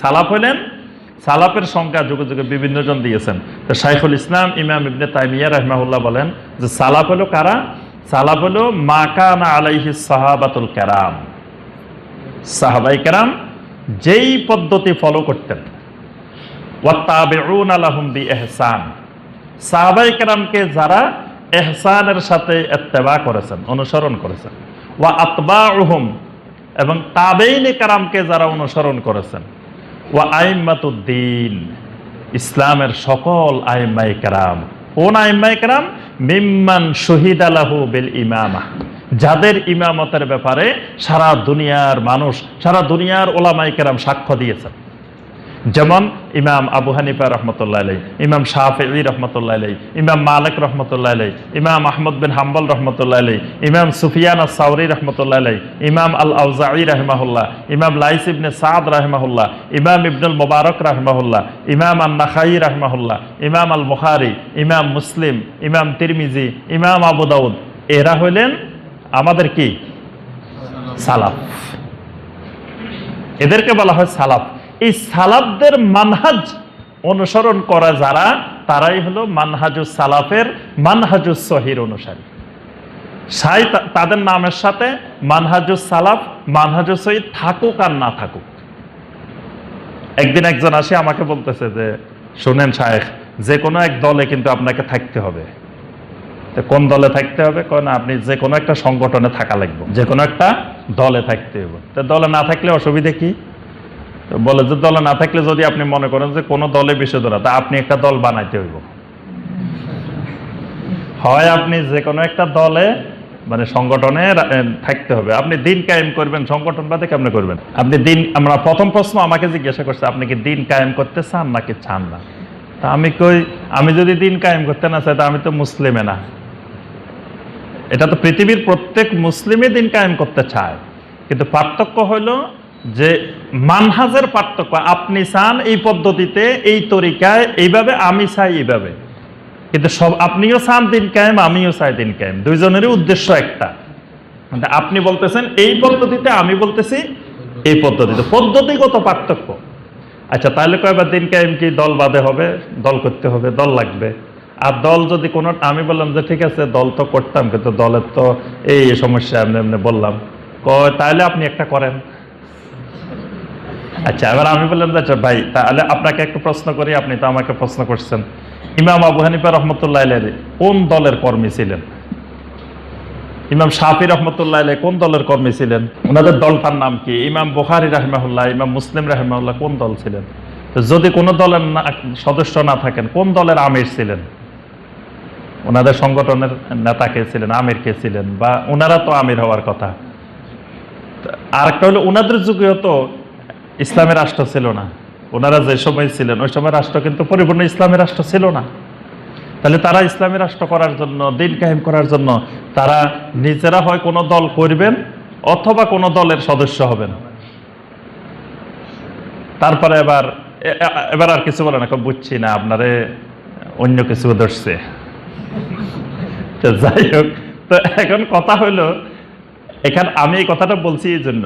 সালাফ হলেন সালাফের সংখ্যা যুগে যুগে বিভিন্ন জন দিয়েছেন। তো শাইখুল ইসলাম ইমাম ইবনে তাইমিয়া রহমাহুল্লাহ বলেন যে সালাফ হলো কারা? সালাফ হলো মাকানা আলাইহি সাহাবাতুল কেরাম। সাহাবাই কেরাম যেই পদ্ধতি ফলো করতেন। এহসান সাহাবাই কেরামকে যারা এহসানের সাথে এত্তেবা করেছেন, অনুসরণ করেছেন। ওয়া আতবাউহুম এবং তাবেইনে কারামকে যারা অনুসরণ করেছেন। ওয়া আইম্মাতুদ্দিন ইসলামের সকল আইম্মাই কারাম। কোন আইম্মাই কারাম? মিম্মান শহীদ আলাহু বিল ইমামা। যাদের ইমামতের ব্যাপারে সারা দুনিয়ার মানুষ, সারা দুনিয়ার ওলামাই কেরাম সাক্ষ্য দিয়েছেন। যেমন ইমাম আবু হানিফা রহমতুল্লাহ আলাই ইমাম শাহি রহমতুল্লাহ আলাই ইমাম মালিক রহমতুল্লাহ আলাই ইমাম আহমদ বিন হাম্বল রহমতুল্লাহ আলাই ইমাম সুফিয়ান সাউরি রহমতুল্লাহ আলাই ইমাম আল আউজাই রহমাহুল্লাহ, ইমাম লাইস ইবনে সাদ রহমাহুল্লাহ, ইমাম ইবনুল মুবারক রহমাহুল্লাহ, ইমাম আল নাখাই রহমাহুল্লাহ, ইমাম আল বুখারি ইমাম মুসলিম, ইমাম তিরমিজি, ইমাম আবু দাউদ। এরা হইলেন আমাদের কি? সালাফ। এদেরকে বলা হয় সালাফ। এই সালাফদের মানহাজ অনুসরণ করা যারা, তারাই হলো মানহাজুস সালাফের মানহাজুস সহির অনুসারী। সাই তাদের নামের সাথে মানহাজুস সালাফ মানহাজু সহিদ থাকুক আর না থাকুক। একদিন একজন আসে আমাকে বলতেছে যে, শোনেন শায়েখ, যে কোনো এক দলে কিন্তু আপনাকে থাকতে হবে। তো কোন দলে থাকতে হবে? কোন আপনি যে কোনো একটা সংগঠনে থাকা লাগবে। যে কোনো একটা দলে থাকতে হবে। তো দলে না থাকলে অসুবিধে কি? বলে যে দলে না থাকলে যদি আপনি মনে করেন যে কোনো দলে বিষয়ধরা তা আপনি একটা দল বানাইতে হইব। হয় আপনি যে কোনো একটা দলে মানে সংগঠনে থাকতে হবে। আপনি দিন কায়েম করবেন, সংগঠন বাদে কেমনে করবেন? আপনি দিন, আমরা প্রথম প্রশ্ন আমাকে জিজ্ঞাসা করছে, আপনি কি দিন কায়েম করতে চান নাকি চান না? তা আমি কই, আমি যদি দিন কায়েম করতে না চাই, তা আমি তো মুসলিমে না। এটা তো পৃথিবীর প্রত্যেক মুসলিমই দিন কায়েম করতে চায়। কিন্তু পার্থক্য হলো যে মানহাজের পার্থক্য, আপনি চান এই পদ্ধতিতে, এই তরিকায়, এইভাবে, আমি চাই এইভাবে। কিন্তু সব, আপনিও চান দিন কায়েম, আমিও চাই দিন কায়েম। দুইজনেরই উদ্দেশ্য একটা। আপনি বলতেছেন, এই পদ্ধতিতে, আমি বলতেছি, এই পদ্ধতিতে। পদ্ধতিগত পার্থক্য। আচ্ছা তাহলে কয়বার দিন কায়েম কি দল বাদে হবে? দল করতে হবে, দল লাগবে। আর দল যদি কোনো, আমি বললাম যে, ঠিক আছে, দল তো করতাম, কিন্তু দলের তো এই এই সমস্যা, এমনি এমনি বললাম। কয়, তাহলে আপনি একটা করেন। আচ্ছা এবার আমি বললাম আচ্ছা ভাই, তাহলে আপনাকে একটু প্রশ্ন করি, আপনি তো আমাকে প্রশ্ন করছেন। ইমাম আবু হানিফা রহমতুল্লাহ আলাইহি কোন দলের কর্মী ছিলেন? ইমাম শাফি রহমতুল্লাহ আলাই কোন দলের কর্মী ছিলেন? ওনাদের দলটার নাম কি? ইমাম বুখারি রাহমাহুল্লাহ, ইমাম মুসলিম রাহমাহুল্লাহ কোন দল ছিলেন? যদি কোনো দলের সদস্য না থাকেন, কোন দলের আমির ছিলেন? ওনাদের সংগঠনের নেতা কে ছিলেন, আমির কে ছিলেন? বা ওনারা তো আমির হওয়ার কথা। আর একটা হলো, ওনাদের যুগেও তো ইসলামের রাষ্ট্র ছিল না। ওনারা যে সময় ছিলেন, ওই সময় রাষ্ট্র কিন্তু পরিপূর্ণ ইসলামের রাষ্ট্র ছিল না। তাহলে তারা ইসলামী রাষ্ট্র করার জন্য, দিন কায়েম করার জন্য তারা নিজেরা হয় কোনো দল করবেন অথবা কোনো দলের সদস্য হবেন। তারপরে এবার এবার আর কিছু বলে না বুঝছি না, আপনারে অন্য কিছু ধরছে। তো যাই হোক, তো এখন কথা হইল এখানে আমি এই কথাটা বলছি এই জন্য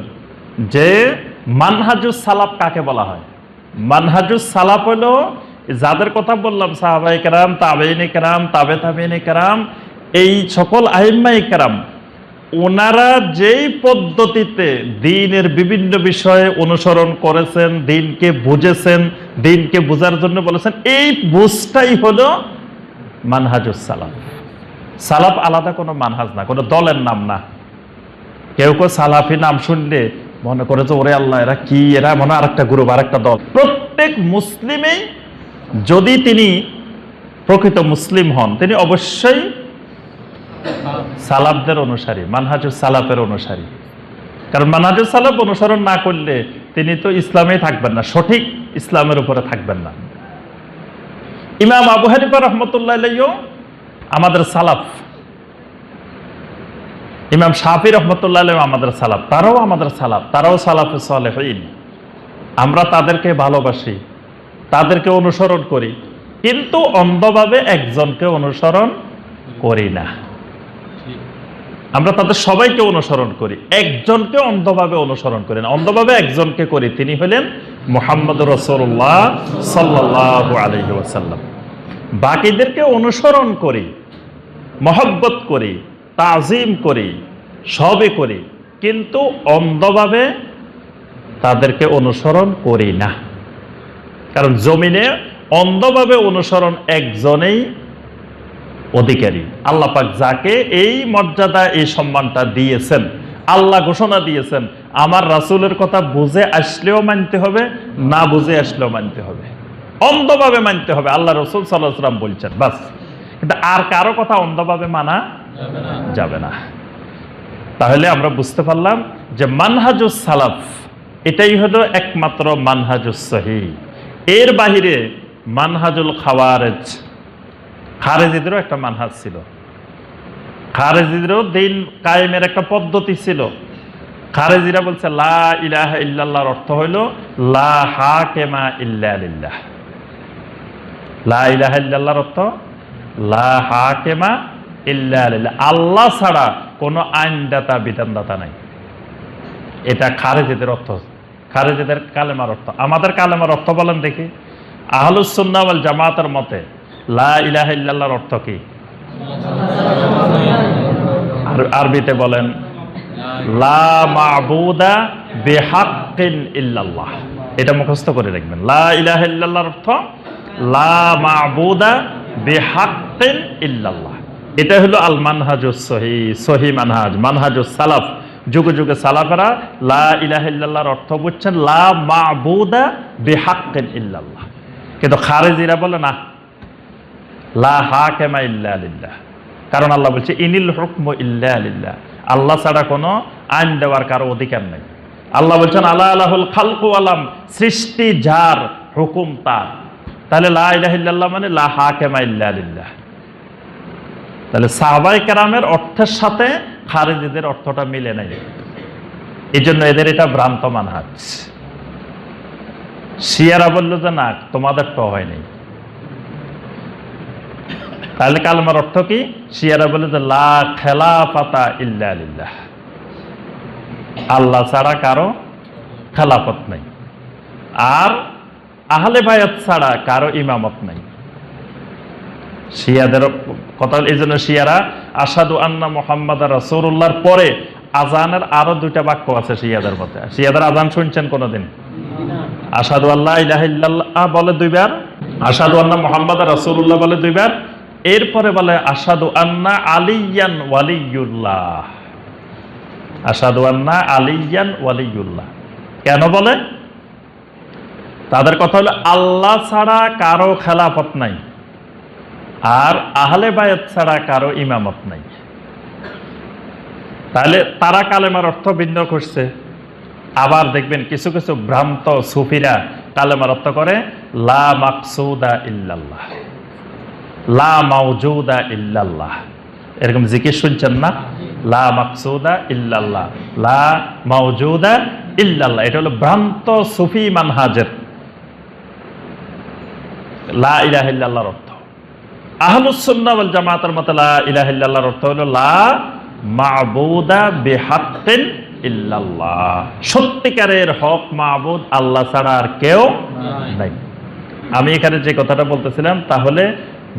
যে মানহাজুস সালাফ কাকে বলা হয়? মানহাজুস সালাফ হলো যাদের কথা বললাম সাহাবাই কেরাম, তাবেইনে কেরাম, তাবে তাবেইনে কেরাম, এই সকল আহিম্মাই কেরাম, ওনারা যেই পদ্ধতিতে দিনের বিভিন্ন বিষয়ে অনুসরণ করেছেন, দিনকে বুঝেছেন, দিনকে বোঝার জন্য বলেছেন, এই বুঝটাই হলো মানহাজুস সালাফ। সালাফ আলাদা কোনো মানহাজ না, কোনো দলের নাম না। কেউ কেউ সালাফি নাম শুনলে মনে করে যে ওরে আল্লাহ, এরা কি? এরা মনে হয় আরেকটা গ্রুপ আরেকটা দল। প্রত্যেক মুসলিমে যদি তিনি প্রকৃত মুসলিম হন, তিনি অবশ্যই সালাফদের অনুসারী, মানহাজুর সালাফের অনুসারী। কারণ মানহাজুর সালাফ অনুসরণ না করলে তিনি তো ইসলামেই থাকবেন না, সঠিক ইসলামের উপরে থাকবেন না। ইমাম আবু হানিফা রহমতুল্লাহ আমাদের সালাফ। ইমাম শাফি রহমতুল্লাহ আমাদের সালাফ, তারাও আমাদের সালাফ, তারাও সালাফে সালেহীন। আমরা তাদেরকে ভালোবাসি, তাদেরকে অনুসরণ করি, কিন্তু অন্ধভাবে একজনকে অনুসরণ করি না। আমরা তাদের সবাইকে অনুসরণ করি, একজনকে অন্ধভাবে অনুসরণ করি না। অন্ধভাবে একজনকে করি, তিনি হলেন মোহাম্মদ রসুল্লাহ সাল্লাহ আলহি বাকিদেরকে অনুসরণ করি, মহব্বত করি তাজিম করি সবে করি, কিন্তু অন্ধভাবে তাদেরকে অনুসরণ করি না। কারণ জমিনে অন্ধভাবে অনুসরণ একজনেই অধিকারী। আল্লাহ পাক যাকে এই মর্যাদা, এই সম্মানটা দিয়েছেন, আল্লাহ ঘোষণা দিয়েছেন, আমার রাসুলের কথা বুঝে আসলেও মানতে হবে, না বুঝে আসলেও মানতে হবে। অন্ধভাবে মানতে হবে, আল্লাহ রসুল সাল্লাহ সাল্লাম বলছেন, বাস। কিন্তু আর কারও কথা অন্ধভাবে মানা যাবে না? তাহলে আমরা বুঝতে পারলাম যে মানহাজুস সালাফ এটাই হলো একমাত্র মানহাজুস সহি। এর বাহিরে মানহাজুল খাওয়ারেজ, খারেজিদেরও একটা মানহাজ ছিল। খারেজিদেরও দিন কায়েমের একটা পদ্ধতি ছিল। খারেজিরা বলছে, লা ইলাহা ইল্লাল্লাহর অর্থ হইল লা হাকেমা ইল্লা লিল্লাহ। লা ইলাহা ইল্লাল্লাহর অর্থ, লা হাকেমা ইল্লা লিল্লাহ। আল্লাহ ছাড়া কোনো আইনদাতা, বিধানদাতা নাই। এটা খারেজিদের অর্থ খারেজিদের কালেমার অর্থ। আমাদের কালেমার অর্থ বলেন দেখি। আহলুসুন্না ওয়াল জামাতের মতে, লা ইলাহা ইল্লাল্লাহর অর্থ কি? আর আরবিতে বলেন, লা মাবুদা ইল্লাল্লাহ। এটা মুখস্থ করে রাখবেন। লা ইলাহা ইল্লাল্লাহর অর্থ, লা মাবুদা ইল্লাল্লাহ। এটা হলো আল মানহাজুস সহি সহি মানহাজ। মানহাজুস সালাফ। যুগে যুগে সালাফেরা লা ইলাহা ইল্লাল্লাহর অর্থ বুঝছেন, লা মাবুদা বিহাক্কিন ইল্লাল্লাহ। কিন্তু খারেজিরা বলে না, লা হাকেমা ইল্লা লিল্লাহ। কারণ আল্লাহ বলছে, ইনিল হুকম ইল্লা লিল্লাহ। আল্লাহ ছাড়া কোনো আইন দেওয়ার কারও অধিকার নেই। আল্লাহ বলছেন আল্লাহ আল্লাহুল খালকু আলাম সৃষ্টি যার হুকুম তার। তাহলে লা ইলাহা ইল্লাল্লাহ মানে লা হাকেমা ইল্লা লিল্লাহ। তাহলে সাহাবাই কেরামের অর্থের সাথে খারেজিদের অর্থটা মিলে নাই। এই জন্য এদের এটা ভ্রান্ত মানহাজ। শিয়ারা বলল যে, না, তোমাদের তো হয়নি তাহলে কালমার অর্থ কি? শিয়ারা বলে যে, লা খেলা পাতা ইল্লা লিল্লাহ। আল্লাহ ছাড়া কারও খেলাফত নাই। আর আহলে বায়াত ছাড়া কারও ইমামত নাই। শিয়াদের কথা এই জন্য শিয়ারা আসাদু আন্না মোহাম্মদ রসুল্লাহর পরে আজানের আরও দুইটা বাক্য আছে শিয়াদের মতে শিয়াদের আজান শুনছেন কোনোদিন? আসাদু আল্লাহ ইলাহিল্লাহ বলে দুইবার। আসাদু আন্না মোহাম্মদ রসুল্লাহ বলে দুইবার। এরপরে বলে আসাদু আন্না আলিয়ান ওয়ালিউল্লাহ আসাদু আন্না আলিয়ান ওয়ালিউল্লাহ কেন বলে? তাদের কথা হলো, আল্লাহ ছাড়া কারও খেলাফত নাই। আর আহলে বায়াত ছাড়া কারও ইমামত নাই। তাহলে তারা কালেমার অর্থ ভিন্ন করছে। আবার দেখবেন কিছু কিছু ভ্রান্ত সুফিরা কালেমার অর্থ করে, লা মাকসুদা ইল্লাল্লাহ। লা মাউজুদা ইল্লাল্লাহ। এরকম জিকির শুনছেন না? লা মাকসুদা ইল্লাল্লাহ। লা মাউজুদা ইল্লাল্লাহ। এটা হলো ভ্রান্ত সুফি মানহাজের। লা ইলাহা ইল্লাল্লাহর অর্থ। আহলুসুন্নাহ ওয়াল জামাতের মতে লা ইলাহা অর্থ হলো লা মাবুদা বিহাক্কিন ইল্লাল্লাহ। সত্যিকারের হক মাবুদ আল্লাহ ছাড়া আর কেউ নাই। আমি এখানে যে কথাটা বলতেছিলাম তাহলে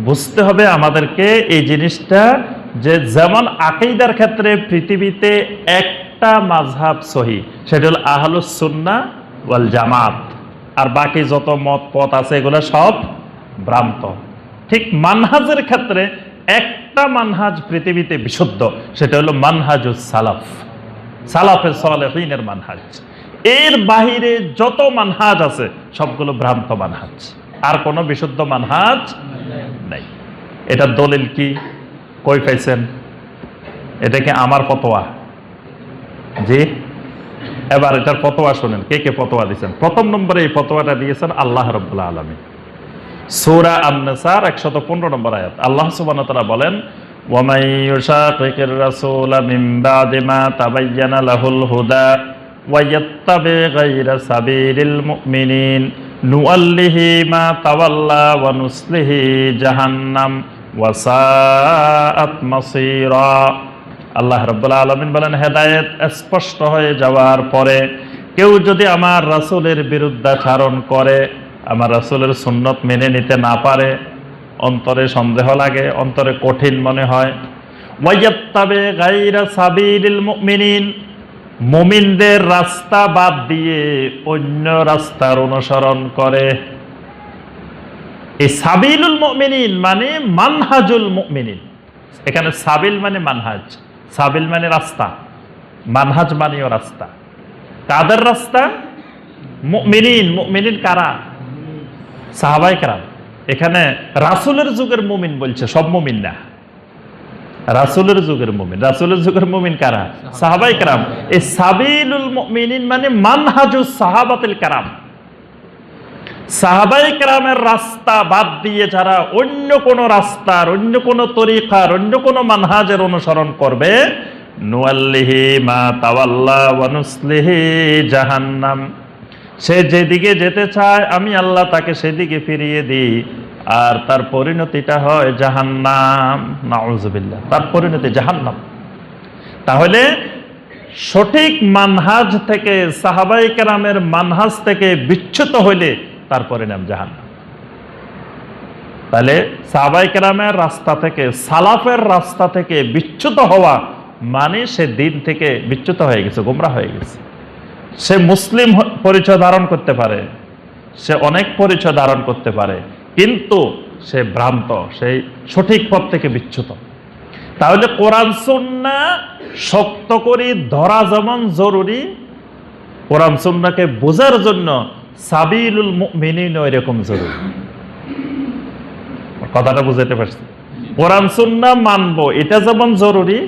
বুঝতে হবে আমাদেরকে এই জিনিসটা যে যেমন আকিদার ক্ষেত্রে পৃথিবীতে একটা মাঝহাব সহি সেটা হল আহলুস সুন্না ওয়াল জামাত। আর বাকি যত মত পথ আছে এগুলো সব ভ্রান্ত। ঠিক মানহাজের ক্ষেত্রে একটা মানহাজ পৃথিবীতে বিশুদ্ধ, সেটা হলো মানহাজুস সালাফ। সালাফে সালেহিনের মানহাজ। এর বাহিরে যত মানহাজ আছে, সবগুলো ভ্রান্ত মানহাজ। আর কোনো বিশুদ্ধ মানহাজ নাই। এটা দলিল কি? কই পাইছেন? এটাকে আমার ফতোয়া। জি? এবার এটার ফতোয়া শোনেন। কে কে ফতোয়া দিয়েছেন? প্রথম নম্বরে এই ফতোয়াটা দিয়েছেন আল্লাহ রব্বুল্লাহ আলমী সূরা আন-নিসার 115 নম্বর আয়াত। আল্লাহ ওয়া তাআলা বলেন আল্লাহ রাব্বুল আলামিন বলেন, হেদায়েত স্পষ্ট হয়ে যাওয়ার পরে কেউ যদি আমার রাসূলের বিরুদ্ধাচারণ করে আমার রাসূলের সুন্নত মেনে নিতে না পারে, অন্তরে সন্দেহ লাগে, অন্তরে কঠিন মনে হয়। মুমিনদের রাস্তা বাদ দিয়ে অন্য রাস্তার অনুসরণ করে। এই সাবিলুল মুমিনিন মানে মানহাজুল মুমিনিন। এখানে সাবিল মানে মানহাজ, সাবিল মানে রাস্তা, মানহাজ মানেও রাস্তা। কাদের রাস্তা? মুমিনিন মুমিনিন কারা? সাহাবাই কারাম, এখানে রাসুলের যুগের মুমিন বলছে, সব মুমিন না। রাসূলের যুগের মুমিন। রাসূলের যুগের মুমিন কারা? সাহাবাই কারাম। এই সাবিলুল মুমিনিন মানে মানহাজুস সাহাবাতুল কারাম। সাহাবাই কারামের রাস্তা বাদ দিয়ে যারা অন্য কোন রাস্তার, অন্য কোন তরিকার, অন্য কোন মানহাজের অনুসরণ করবে, নুয়াল্লিহি মা তাওয়াল্লা ওয়ানুসলিহি জাহান্নাম। সে যেদিকে যেতে চায়, আমি আল্লাহ তাকে সেদিকে ফিরিয়ে দিই। আর তার পরিণতিটা হয় জাহান্নাম। নাউজুবিল্লাহ, তার পরিণতি জাহান্নাম। তাহলে সঠিক মানহাজ থেকে সাহাবাই কেরামের মানহাজ থেকে বিচ্ছুত হইলে তার পরিণাম জাহান্নাম। তাহলে সাহাবাই কেরামের রাস্তা থেকে, সালাফের রাস্তা থেকে বিচ্ছুত হওয়া মানে সে দিন থেকে বিচ্যুত হয়ে গেছে, গোমরা হয়ে গেছে। সে মুসলিম পরিচয় ধারণ করতে পারে। সে অনেক পরিচয় ধারণ করতে পারে। কিন্তু সে ভ্রান্ত সেই সঠিক পথ থেকে বিচ্যুত। তাহলে কোরআন, সুন্না শক্ত করে ধরা যেমন জরুরি, কোরআন, সুন্নাকে বোঝার জন্য সাবিলুল মুমিনিন এরকম জরুরি। কথাটা বুঝাতে পারছি। কোরআন, সুন্না মানবো, এটা যেমন জরুরি,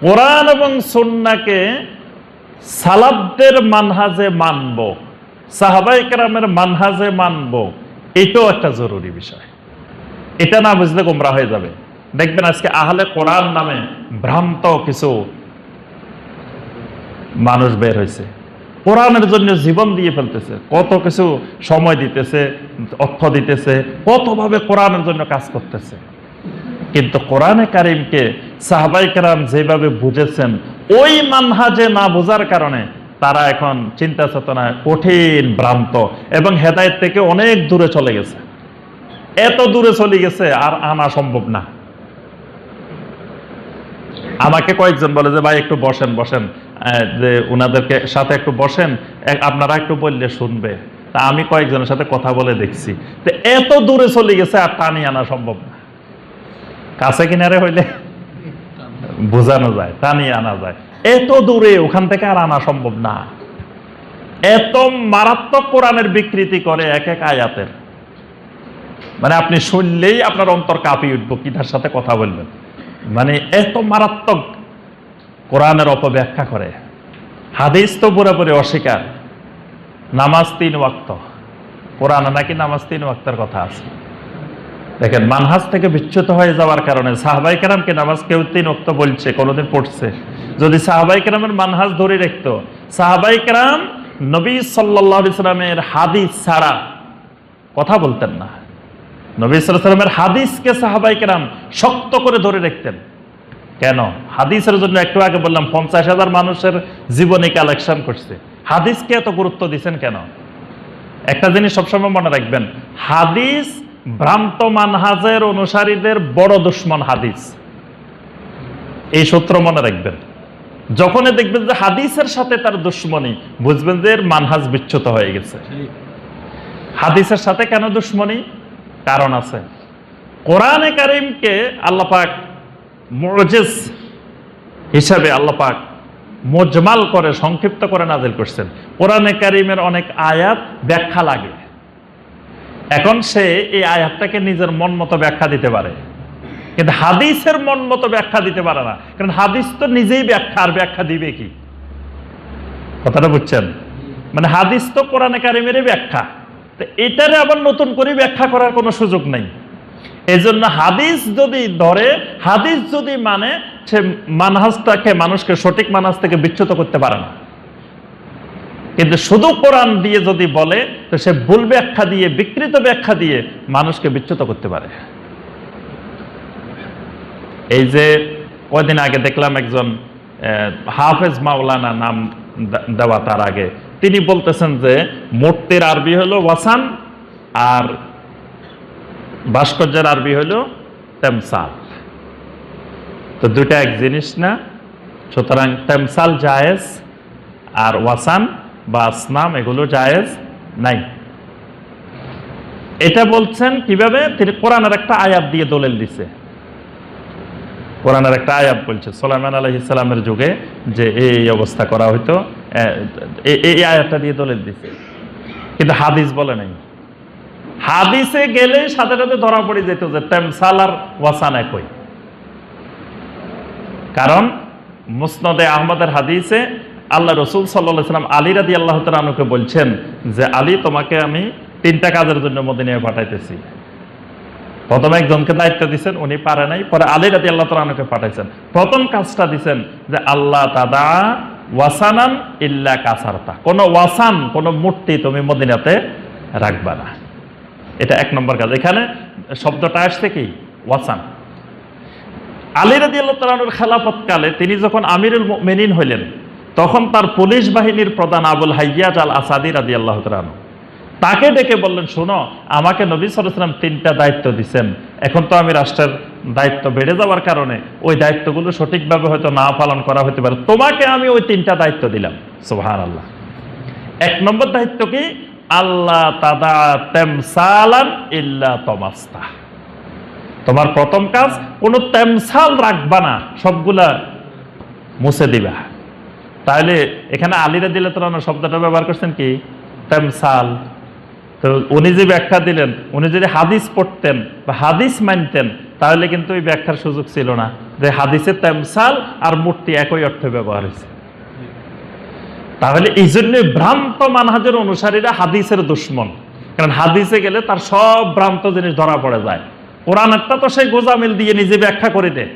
কোরআন এবং সুন্নাকে সালাবদের মানহাজে মানব সাহাবাই কেরামের মানহাজে মানব, এটাও একটা জরুরি বিষয়। এটা না বুঝলে গোমরা হয়ে যাবে। দেখবেন আজকে আহলে কোরআন নামে ভ্রান্ত কিছু মানুষ বের হয়েছে। কোরআনের জন্য জীবন দিয়ে ফেলতেছে, কত কিছু সময় দিতেছে, অর্থ দিতেছে, কতভাবে কোরআনের জন্য কাজ করতেছে। কিন্তু কোরআনে কারিমকে সাহাবাই কারাম যেভাবে বুঝেছেন, ওই মানহাজে না বোঝার কারণে তারা এখন চিন্তা চেতনায় কঠিন ভ্রান্ত এবং হেদায়েত থেকে অনেক দূরে চলে গেছে। এত দূরে চলে গেছে আর আনা সম্ভব না। আমাকে কয়েকজন বলে যে, ভাই, একটু বসেন বসেন। যে উনাদেরকে সাথে একটু বসেন আপনারা একটু বললে শুনবে। তা আমি কয়েকজনের সাথে কথা বলে দেখছি। তো এত দূরে চলে গেছে আর টানি আনা সম্ভব না। কাছে কিনারে হইলে বোঝানো যায়, টানিয়ে আনা যায়। এত দূরে ওখান থেকে আর আনা সম্ভব না। এত মারাত্মক কোরআনের বিকৃতি করে এক এক আয়াতের। মানে আপনি শুনলেই আপনার অন্তর কাঁপিয়ে উঠবো কি তার সাথে কথা বলবেন। মানে এত মারাত্মক কোরআনের অপব্যাখ্যা করে। হাদিস তো পুরোপুরি অস্বীকার। নামাজ তিন ওয়াক্ত। কোরআনে নাকি নামাজ তিন ওয়াক্তের কথা আছে। দেখেন, মানহাজ থেকে বিচ্যুত হয়ে যাওয়ার কারণে সাহাবাই কেরামকে নামাজ কেউ তিন ওক্ত বলছে, কোনোদিন পড়ছে। যদি সাহাবাই কেরামের মানহাজ ধরে রাখতো, সাহাবাই কেরাম নবী সাল্লাহ ইসলামের হাদিস ছাড়া কথা বলতেন না। নবী সাল্লামের হাদিসকে সাহাবাই কেরাম শক্ত করে ধরে রাখতেন। কেন? হাদিসের জন্য একটু আগে বললাম, পঞ্চাশ হাজার মানুষের জীবনে কালেকশন করছে। হাদিসকে এত গুরুত্ব দিচ্ছেন কেন? একটা জিনিস সবসময় মনে রাখবেন, হাদিস ভ্রান্ত মানহাজের অনুসারীদের বড় দুশ্মন হাদিস। এই সূত্র মনে রাখবেন। যখনই দেখবেন যে হাদিসের সাথে তার দুশ্মনী, বুঝবেন যে মানহাজ বিচ্যুত হয়ে গেছে। হাদিসের সাথে কেন দুশ্মনী? কারণ আছে। কোরআনে কারিমকে আল্লাপাক মজেস হিসাবে আল্লাপাক মোজমাল করে, সংক্ষিপ্ত করে নাজিল করছেন। কোরআনে কারিমের অনেক আয়াত ব্যাখ্যা লাগে। এখন সে এই আয়াতটাকে নিজের মন মতো ব্যাখ্যা দিতে পারে। কিন্তু হাদিসের মন মতো ব্যাখ্যা দিতে পারে না। কারণ হাদিস তো নিজেই ব্যাখ্যা, আর ব্যাখ্যা দিবে কি? কথাটা বুঝছেন? মানে হাদিস তো কোরআনে কারিমেরই ব্যাখ্যা। তো এটারে আবার নতুন করে ব্যাখ্যা করার কোনো সুযোগ নেই। এই জন্য হাদিস যদি ধরে, হাদিস যদি মানে সে মানহাজটাকে, মানুষকে সঠিক মানহাজ থেকে বিচ্যুত করতে পারে না। কিন্তু শুধু কোরআন দিয়ে যদি বলে, তো সে ভুল ব্যাখ্যা দিয়ে, বিকৃত ব্যাখ্যা দিয়ে মানুষকে বিচ্যুত করতে পারে। এই যে কয়দিন আগে দেখলাম একজন হাফেজ মাওলানা নাম দেওয়া তার আগে। তিনি বলতেছেন যে, মূর্তির আরবি হলো ওয়াসান আর ভাস্কর্যের আরবি হলো তেমসাল। তো দুটা এক জিনিস না, সুতরাং তেমসাল জায়েজ আর ওয়াসান বা আসনাম, এগুলো জায়েজ নাই। এটা বলছেন কীভাবে? তিনি কোরআনের একটা আয়াত দিয়ে দলিল দিছে। কোরআনের একটা আয়াত বলছে, সোলাইমান আলহ ইসলামের যুগে যে এই অবস্থা করা হইতো এই আয়াতটা দিয়ে দলিল দিছে। কিন্তু হাদিস বলে নাই। হাদিসে গেলে সাথে সাথে ধরা পড়ে যেত যে তেমসাল আর ওয়াসান একই। কারণ মুসনদে আহমদের হাদিসে আল্লাহ রসুল সাল্লাহ সাল্লাম আলী রাদি আল্লাহ তালুকে বলছেন যে, আলী, তোমাকে আমি তিনটা কাজের জন্য মদিনায় পাঠাইতেছি। প্রথমে একজনকে দায়িত্ব দিচ্ছেন উনি পারে নাই। পরে আলী রাদি আল্লাহ তালুকে পাঠাইছেন। প্রথম কাজটা দিচ্ছেন যে, আল্লাহ তাদা ওয়াসানান ইল্লা কাসারতা। কোনো ওয়াসান, কোনো মূর্তি তুমি মদিনাতে রাখবা না। এটা এক নম্বর কাজ। এখানে শব্দটা আসছে কি? ওয়াসান। আলী রাজি আল্লাহ তালানুর খেলাফতকালে তিনি যখন আমিরুল মেনিন হইলেন তখন তার পুলিশ বাহিনীর প্রধান আবুল হাইয়াজ আল আসাদি রাজি আল্লাহ তালানু তাকে ডেকে বললেন, শোনো, আমাকে নবী সালাম তিনটা দায়িত্ব দিচ্ছেন এখন তো আমি রাষ্ট্রের দায়িত্ব বেড়ে যাওয়ার কারণে ওই দায়িত্বগুলো সঠিকভাবে হয়তো না পালন করা হতে পারে। তোমাকে আমি ওই তিনটা দায়িত্ব দিলাম। সুহান আল্লাহ এক নম্বর দায়িত্ব কি? আল্লাহ তাদা তেমসালান ইল্লা তমাস্তা। তোমার প্রথম কাজ, কোনো তেমসাল রাখবা না, সবগুলা মুছে দিবা। তাহলে এখানে আলিরা দিলে তোরা শব্দটা ব্যবহার করছেন কি? তেমসাল। তো উনি যে ব্যাখ্যা দিলেন, উনি যদি হাদিস পড়তেন বা হাদিস মানতেন, তাহলে কিন্তু ওই ব্যাখ্যার সুযোগ ছিল না যে হাদিসের তেমসাল আর মূর্তি একই অর্থে ব্যবহার হয়েছে। তাহলে এই জন্য ভ্রান্ত মানহাজের অনুসারীরা হাদিসের দুশ্মন। কারণ হাদিসে গেলে তার সব ভ্রান্ত জিনিস ধরা পড়ে যায়। কোরআনেরটা তো সেই গোজামিল দিয়ে নিজে ব্যাখ্যা করে দেয়।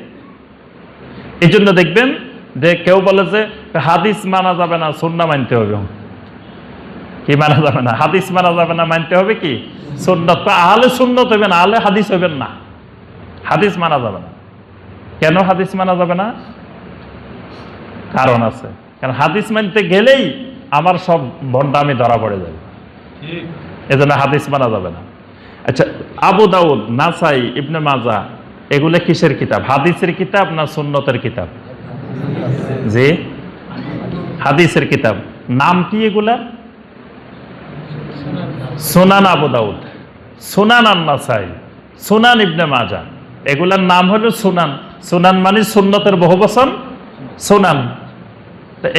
এই জন্য দেখবেন যে কেউ বলে যে হাদিস মানা যাবে না সুন্না মানতে হবে। কি মানা যাবে না? হাদিস মানা যাবে না মানতে হবে কি? সুন্নত। তো আহলে সুন্নত হইবে না আহলে হাদিস হইবেন না। হাদিস মানা যাবে না। কেন হাদিস মানা যাবে না? কারণ আছে। কারণ হাদিস মানতে গেলেই আমার সব ভণ্ডামি ধরা পড়ে যাবে এজন্য হাদিস মানা যাবে না। আচ্ছা আবু দাউদ নাসাই ইবনে মাজা এগুলো কিসের কিতাব? হাদিসের কিতাব না সুন্নতের কিতাব। জি? হাদিসের কিতাব। নাম কি এগুলা? সোনান আবু দাউদ, সুনান আন নাসাই সুনান ইবনে মাজা। এগুলার নাম হলো সুনান। সুনান মানে সুন্নতের বহু বচন সুনান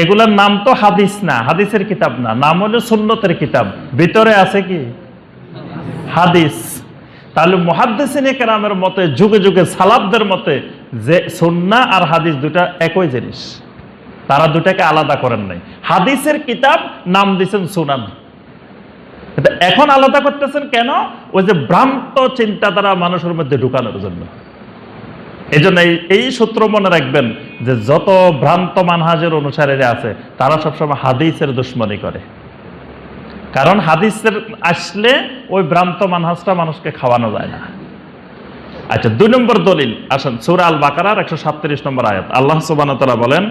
এগুলার নাম তো হাদিস না, হাদিসের কিতাব না। নাম হলো সুন্নতের কিতাব। ভিতরে আছে কি? হাদিস। তাহলে মহাদ্দেসিনে মতে, যুগে যুগে সালাবদের মতে যে সুন্না আর হাদিস দুটা একই জিনিস। তারা দুটাকে আলাদা করেন নাই। হাদিসের কিতাব নাম দিছেন সুনান। এখন আলাদা করতেছেন কেন? ওই যে ভ্রান্ত চিন্তাধারা মানুষের মধ্যে ঢুকানোর জন্য। এই জন্য এই- সূত্র মনে রাখবেন যে যত ভ্রান্ত মানহাজের অনুসারীরা আছে, তারা সবসময় হাদিসের দুশ্মনী করে। কারণ হাদিসের আসলে ওই ভ্রান্ত মানহাজটা মানুষকে খাওয়ানো যায় না। আচ্ছা দুই নম্বর দলিল। আসেন, সুরা আল বাকারার একশো সাতত্রিশ নম্বর আয়াত। আল্লাহ সুবান বলেন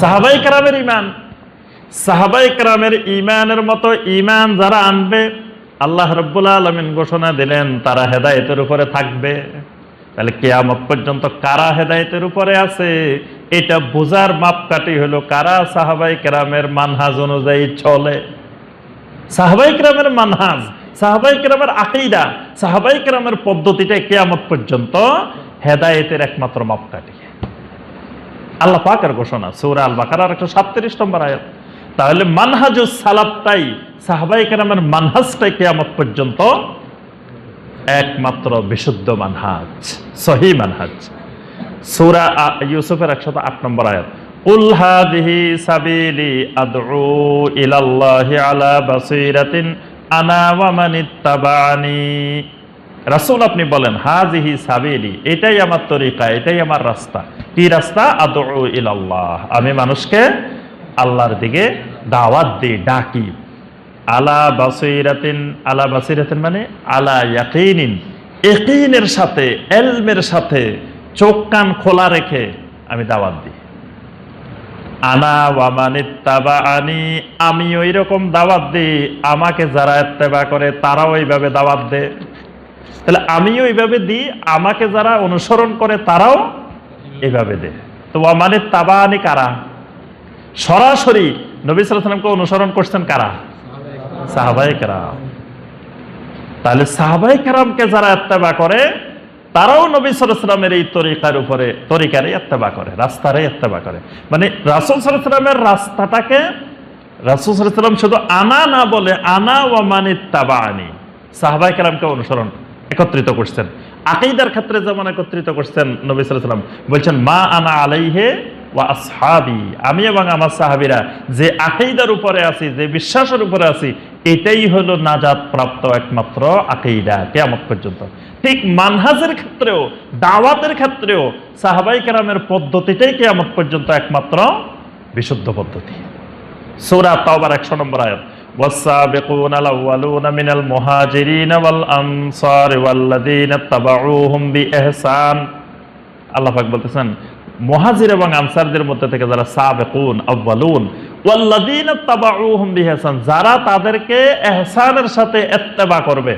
সাহাবাই কেরামের ঈমান। সাহাবাই কেরামের ঈমানের মতো ঈমান যারা আনবে, আল্লাহ রব্বুল আলমিন ঘোষণা দিলেন, তারা হেদায়েতের উপরে থাকবে। তাহলে কেয়ামত পর্যন্ত কারা হেদায়েতের উপরে আছে? এটা বোঝার মাপকাঠি হলো কারা সাহাবাই কেরামের মানহাজ অনুযায়ী চলে। সাহাবাই কেরামের মানহাজ, সাহাবাই কেরামের আকিদা, সাহাবাই কেরামের পদ্ধতিটা কেয়ামত পর্যন্ত হেদায়েতের একমাত্র মাপকাঠি। আল্লাহ পাকের ঘোষণা, সৌরা আল বাকার একটা সাতত্রিশ নম্বর আয়াত। তাহলে মানহাজুস সালাপটাই সাহাবাই কেরামের মানহাজটাই কেয়ামত পর্যন্ত একমাত্র বিশুদ্ধ মানহাজ, সহি মানহাজ। সৌরা ইউসুফের একশত আট নম্বর আয়াত উল্হাদিহি সাবিলি আদউ ইলাল্লাহি আলা বাসিরাতিন, আনা রাসূল আপনি বলেন হাজিহি সাবিলি এটাই আমার তরিকা, এটাই আমার রাস্তা। কি রাস্তা? আদউ ইলাল্লাহ আমি মানুষকে আল্লাহর দিকে দাওয়াত দিই, ডাকি। আলা বাসিরাতিন আলা বাসিরাতিন মানে আলা ইয়াকিনিন। ইয়াকিনের সাথে, এলমের সাথে চোখ কান খোলা রেখে আমি দাওয়াত দিই। আনা ওয়ামানিত্তাবা আনি আমি ওই রকম দাওয়াত দিই, আমাকে যারা এত্তেবা করে তারাও এইভাবে দাওয়াত দেয়। তাহলে আমিও এইভাবে দিই, আমাকে যারা অনুসরণ করে তারাও এইভাবে দেয়। তো ওয়ামানিত তাবা আনি কারা? সরাসরি নবী সাল্লামকে অনুসরণ করছেন কারা? সাহাবাই কেরাম। তাহলে সাহাবাই কেরামকে যারা এত্তেবা করে, তারাও নবী সালামের এই তরিকার উপরে তরিকারে এত্তেবা করে রাস্তারে এত্তেবা করে। মানে রাসুল সালামের রাস্তাটাকে রাসুল সাল্লাম শুধু আনা না বলে আনা ওয়া মানিত তাবা আনি সাহাবাই কেরামকে অনুসরণ একত্রিত করছেন। আকিদার ক্ষেত্রে যেমন একত্রিত করছেন নবী সাল্লাম বলছেন, মা আনা আলাইহে আসহাবি। আমি এবং আমার সাহাবিরা যে আকিদার উপরে আছি, যে বিশ্বাসের উপরে আছি, এটাই হলো নাজাদ প্রাপ্ত একমাত্র আকিদা, কেয়ামত পর্যন্ত। ঠিক মানহাজের ক্ষেত্রেও, দাওয়াতের ক্ষেত্রেও, সাহাবাই কেরামের পদ্ধতিটাই কেয়ামত পর্যন্ত একমাত্র বিশুদ্ধ পদ্ধতি। সূরা তাওবার 100 নম্বর আয়াত। والسابقون الأولون من المهاجرين والأنصار والذين اتبعوهم بإحسان আল্লাহ পাক বলতেছেন মুহাজির এবং আনসারদের মধ্যে থেকে যারা সাবেকুন আউয়ালুন ওয়াল্লাযীনা তাবাউহুম বিইহসান যারা তাদেরকে ইহসানের সাথে ইত্তেবা করবে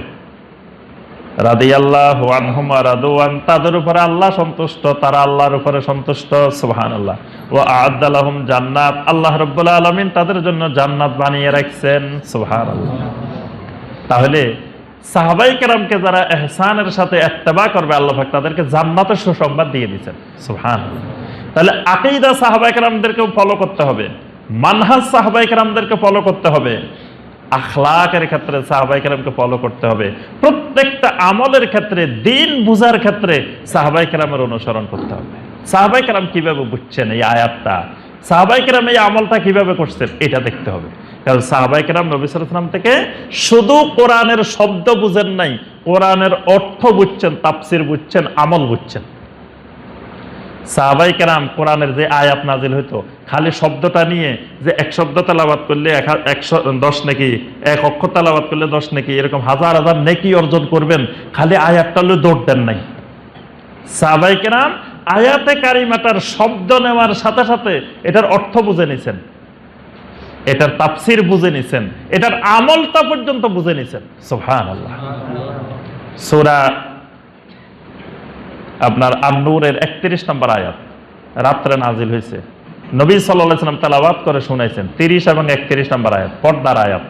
তাদের উপরে আল্লাহ সন্তুষ্ট, তারা আল্লাহর উপরে সন্তুষ্ট, সুবহানাল্লাহ। ওয়া আ'আদ্দা লাহুম জান্নাত, আল্লাহ রাব্বুল আলামিন তাদের জন্য জান্নাত বানিয়ে রাখছেন, সুবহানাল্লাহ। তাহলে সাহাবাই কেরামকে যারা এহসানের সাথে এত্তেবা করবে, আল্লাহ পাক তাদেরকে জান্নাতের সুসংবাদ দিয়ে দিচ্ছেন সুবহান তাহলে আকিদা সাহাবাই কেরামদেরকেও ফলো করতে হবে, মানহাজ সাহাবাই কেরামদেরকে ফলো করতে হবে। আখলাকের ক্ষেত্রে সাহাবাই কালামকে ফলো করতে হবে। প্রত্যেকটা আমলের ক্ষেত্রে, দিন বুঝার ক্ষেত্রে সাহাবাই কালামের অনুসরণ করতে হবে। সাহাবাই কেরাম কীভাবে বুঝছেন এই আয়াতটা? সাহাবাই কেরাম এই আমলটা কীভাবে করছেন? এটা দেখতে হবে। কারণ সাহাবাই কেরাম নবী সালাম থেকে শুধু কোরআনের শব্দ বুঝেন নাই, কোরআনের অর্থ বুঝছেন তাপসির বুঝছেন, আমল বুঝছেন। সাহাবাই কেরাম কোরআনের যে আয়াত নাজিল হইতো, খালি শব্দটা নিয়ে যে এক শব্দ তেলাবাদ করলে এক একশো দশ নাকি, এক অক্ষর তেলাবাদ করলে দশ নাকি, এরকম হাজার হাজার নেকি অর্জন করবেন, খালি আয়াতটা হলে দৌড় দেন নাই। সাহাবাই কেরাম আয়াতে কারিমাটার শব্দ নেওয়ার সাথে সাথে এটার অর্থ বুঝে নিছেন। এটার তাপসির বুঝে নিছেন। এটার আমলটা পর্যন্ত বুঝে নিছেন। সোহান আল্লাহ সুরা আপনার আন্নুরের একত্রিশ নম্বর আয়াত। রাত্রে নাজিল হয়েছে। নবী সাল্লাম তালাবাদ করে শুনাইছেন, তিরিশ এবং একত্রিশ নম্বর আয়াত, পর্দার আয়াত।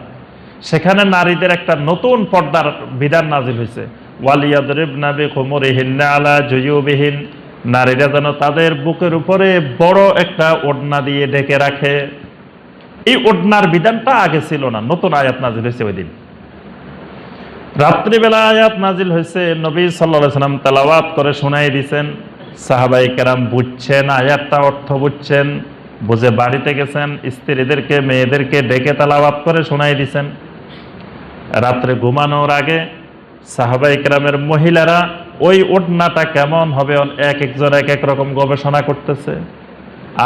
সেখানে নারীদের একটা নতুন পর্দার বিধান নাজিল হয়েছে। ওয়ালিয়াদরিবনাবি খুমরিহিন্না আলা জয়ুবিহীন। নারীরা যেন তাদের বুকের উপরে বড় একটা ওড়না দিয়ে ঢেকে রাখে। এই ওড়নার বিধানটা আগে ছিল না, নতুন আয়াত নাজিল হয়েছে ওই দিন। রাত্রিবেলা আয়াত নাজিল হয়েছে, নবী সাল্লাহ সাল্লাম তেলাওয়াত করে শোনাই দিছেন। সাহাবাই কেরাম বুঝছেন, আয়াতটা অর্থ বুঝছেন, বুঝে বাড়িতে গেছেন, স্ত্রীদেরকে, মেয়েদেরকে ডেকে তেলাওয়াত করে শোনাই দিছেন। রাত্রে ঘুমানোর আগে সাহাবাই কেরামের মহিলারা ওই ওড়নাটা কেমন হবে, এক একজন এক এক রকম গবেষণা করতেছে।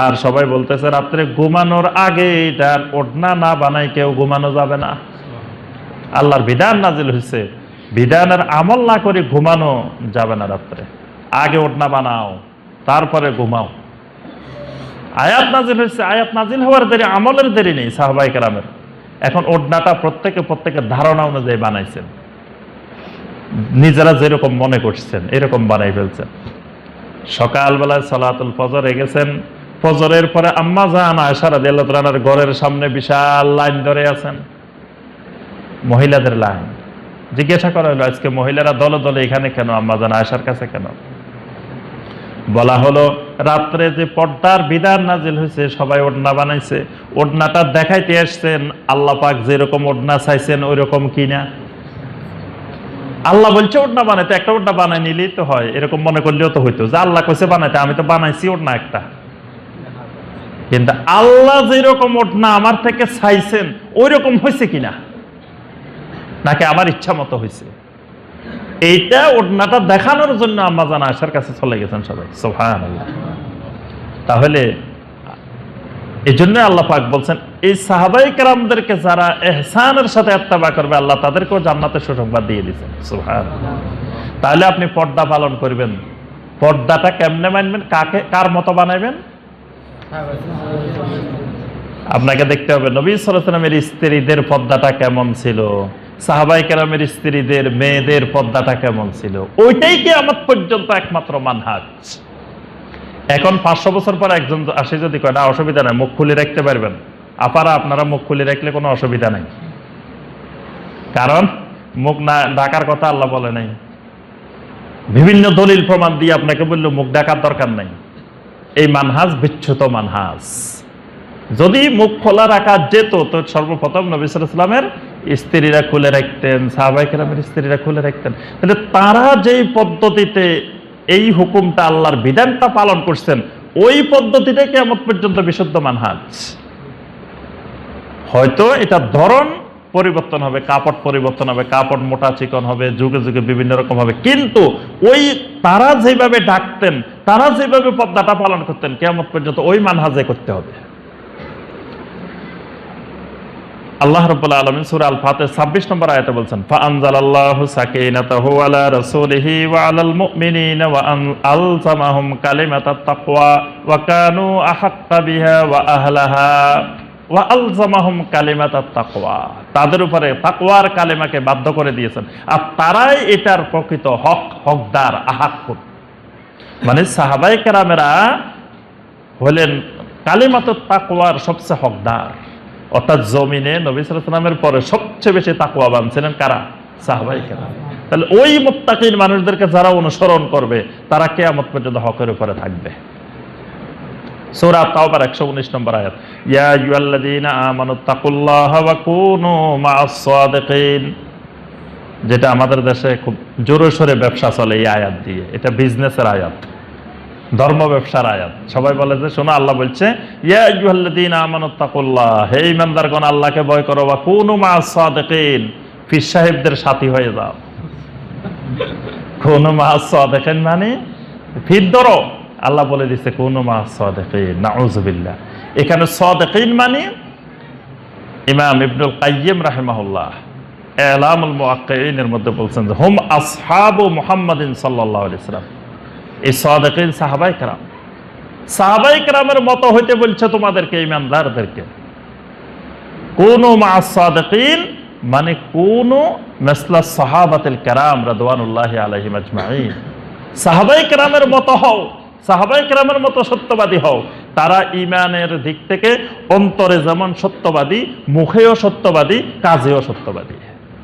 আর সবাই বলতেছে, রাত্রে ঘুমানোর আগে এটার ওড়না না বানাই কেউ ঘুমানো যাবে না। আল্লাহর বিধান নাজিল হয়েছে। বিধানের আমল না করে ঘুমানো যাবে না রাত্রে। আগে ওড়না বানাও, তারপরে ঘুমাও। আয়াত নাজিল হয়েছে, আয়াত নাজিল হওয়ার দেরি, আমলের দেরি নেই সাহবাই কেরামের। এখন ওড়নাটা প্রত্যেকে প্রত্যেকের ধারণা অনুযায়ী বানাইছেন। নিজেরা যেরকম মনে করছেন, এরকম বানাই ফেলছেন। সকালবেলায় সলাতুল ফজরে গেছেন, ফজরের পরে আম্মা জান আয়সারা দেল্লার ঘরের সামনে বিশাল লাইন ধরে আছেন। মহিলাদের লাইন। জিজ্ঞাসা করা হলো, আজকে মহিলারা দলে দলে এখানে কেন, আম্মা জান আয়সার কাছে কেন? বলা হলো, রাত্রে যে পর্দার বিধান নাজিল হয়েছে, সবাই ওড়না বানাইছে। ওড়নাটা দেখাইতে আসছেন, আল্লাহ পাক যেরকম ওড়না চাইছেন ওই রকম কিনা। আল্লাহ বলছে ওড়না বানাইতে, একটা ওড়না বানাই নিলেই তো হয়, এরকম মনে করলেও তো হইতো। যে আল্লাহ কইছে বানাইতে, আমি তো বানাইছি ওড়না একটা। কিন্তু আল্লাহ যেরকম ওটনা আমার থেকে চাইছেন ওই রকম হয়েছে কিনা? নাকি আমার ইচ্ছা মতো হয়েছে এইটা ওড়নাটা দেখানোর জন্য আম্মা জানা আসার কাছে চলে গেছেন সবাই। সোহান তাহলে এই জন্য আল্লাহ পাক বলছেন, এই সাহাবাই কেরামদেরকে যারা এহসানের সাথে আত্মাবা করবে, আল্লাহ তাদেরকেও জান্নাতের সুসংবাদ দিয়ে দিচ্ছেন সুহান তাহলে আপনি পর্দা পালন করবেন। পর্দাটা কেমনে মানবেন? কাকে, কার মতো বানাবেন আপনাকে দেখতে হবে, নবী সালামের স্ত্রীদের পর্দাটা কেমন ছিল? সাহাবাই কেরামের স্ত্রীদের, মেয়েদের পদ্মাটা কেমন ছিল? ওইটাই কি আমার পর্যন্ত একমাত্র মানহাজ? এখন পাঁচশো বছর পর একজন আসে যদি কয়, না, অসুবিধা নাই, মুখ খুলে রাখতে পারবেন। আপারা, আপনারা মুখ খুলে রাখলে কোনো অসুবিধা নাই। কারণ মুখ না, ডাকার কথা আল্লাহ বলে নাই। বিভিন্ন দলিল প্রমাণ দিয়ে আপনাকে বলল, মুখ ডাকার দরকার নাই। এই মানহাজ বিচ্ছুত মানহাজ। যদি মুখ খোলা রাখা যেত, তো সর্বপ্রথম নবী সালামের স্ত্রীরা খুলে রাখতেন সাহাবাই কেরামের স্ত্রীরা খুলে রাখতেন। তাহলে তারা যেই পদ্ধতিতে এই হুকুমটা আল্লাহর বিধানটা পালন করছেন, ওই পদ্ধতিটা কেমন পর্যন্ত বিশুদ্ধ মানহাজ। হয়তো এটা ধরন পরিবর্তন হবে, কাপড় পরিবর্তন হবে, কাপড় মোটা চিকন হবে, যুগে যুগে বিভিন্ন রকম হবে। কিন্তু ওই তারা যেভাবে ডাকতেন, তারা যেভাবে পদ্মাটা পালন করতেন কেমন পর্যন্ত ওই মানহাজে করতে হবে। আল্লাহ রাব্বুল আলামিন সুর আল ফাতির 26 নম্বর আয়াতে বলছেন ওয়া তাদের উপরে তাকওয়ার কালেমাকে বাধ্য করে দিয়েছেন। আর তারাই এটার প্রকৃত হক, হকদার আহাক্কুর মানে সাহাবায়ে কেরামেরা হলেন কালিমাতুত তাকওয়ার সবচেয়ে হকদার। অর্থাৎ জমিনে নবী সালামের পরে সবচেয়ে বেশি তাকুয়াবান ছিলেন কারা? সাহাবাই কেরাম। তাহলে ওই মোত্তাকির মানুষদেরকে যারা অনুসরণ করবে, তারা কেয়ামত পর্যন্ত হকের উপরে থাকবে। তাওবার 119 নম্বর আয়াত। ইয়া যেটা আমাদের দেশে খুব জোরে সোরে ব্যবসা চলে এই আয়াত দিয়ে। এটা বিজনেসের আয়াত। ধর্ম ব্যবসার আয়াত। সবাই বলে যে, শোনো, আল্লাহ বলছে হে ঈমানদারগণ, আল্লাহকে ভয় করো বা কুনু মাআস সাদিকিন, পীর সাহেবদের সাথী হয়ে যাও। কুনু সাদিকিন মানে ফির ধরো। আল্লাহ বলে দিছে, কুনু মাআস সাদিকিন নাউযুবিল্লাহ এখানে সাদিকিন মানে ইমাম ইবনুল কাইয়িম রাহিমাহুল্লাহ। এলামুল মুআক্কিনের মধ্যে বলছেন যে, হুম আসহাবু মুহাম্মাদিন আলাইহি সাল্লাম এই সাদাকিন সাহাবাই কারাম। সাহাবাই কারামের মতো হইতে বলছে তোমাদেরকে ইমানদারদেরকে কোন মা সাদাকিন মানে কোন মেসলা সাহাবাতিল কারাম রাদওয়ানুল্লাহ আলাইহিম আজমাইন সাহাবাই কারামের মতো হও, সাহাবাই কারামের মতো সত্যবাদী হও। তারা ইমানের দিক থেকে অন্তরে যেমন সত্যবাদী, মুখেও সত্যবাদী, কাজেও সত্যবাদী।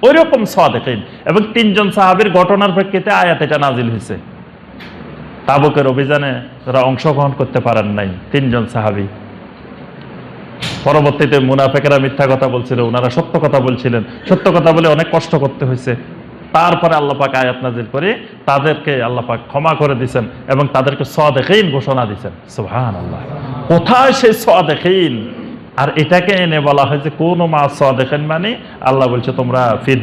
ওই রকম সাদেকিন। এবং তিনজন সাহাবীর ঘটনার প্রেক্ষিতে আয়াত এটা নাজিল হয়েছে তাবুকের অভিযানে তারা অংশগ্রহণ করতে পারেন নাই, তিনজন সাহাবি। পরবর্তীতে মুনাফেকেরা মিথ্যা কথা বলছিল, ওনারা সত্য কথা বলছিলেন। সত্য কথা বলে অনেক কষ্ট করতে হয়েছে। তারপরে আল্লাপাক আয়াত নাজির করে তাদেরকে আল্লাপাক ক্ষমা করে দিছেন এবং তাদেরকে দেখেইন ঘোষণা দিচ্ছেন সুহান আল্লাহ কোথায় সেই দেখেইন আর এটাকে এনে বলা হয় যে কোন মা দেখেন মানে আল্লাহ বলছে তোমরা ফির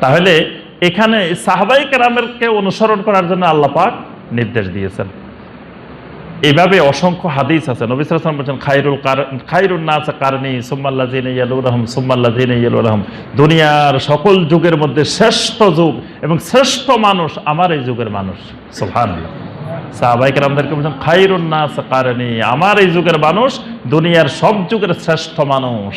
তাহলে এখানে সাহাবাই কেরামেরকে অনুসরণ করার জন্য আল্লাহ পাক নির্দেশ দিয়েছেন। এইভাবে অসংখ্য হাদিস আছে। নবী বলছেন খাইরুল খাইরুন নাস কারনি, সুম্মাল্লাযিনা ইয়ালুরহুম সুম্মাল্লাযিনা ইয়ালুরহুম। দুনিয়ার সকল যুগের মধ্যে শ্রেষ্ঠ যুগ এবং শ্রেষ্ঠ মানুষ আমার এই যুগের মানুষ। সুবহানাল্লাহ। সাহাবাই কেরামদেরকে বলছেন খাইরুন নাস কারনি, আমার এই যুগের মানুষ, দুনিয়ার সব যুগের শ্রেষ্ঠ মানুষ।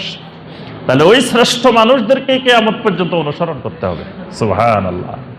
তাহলে ওই শ্রেষ্ঠ মানুষদেরকে কেয়ামত পর্যন্ত অনুসরণ করতে হবে। সুবহানাল্লাহ।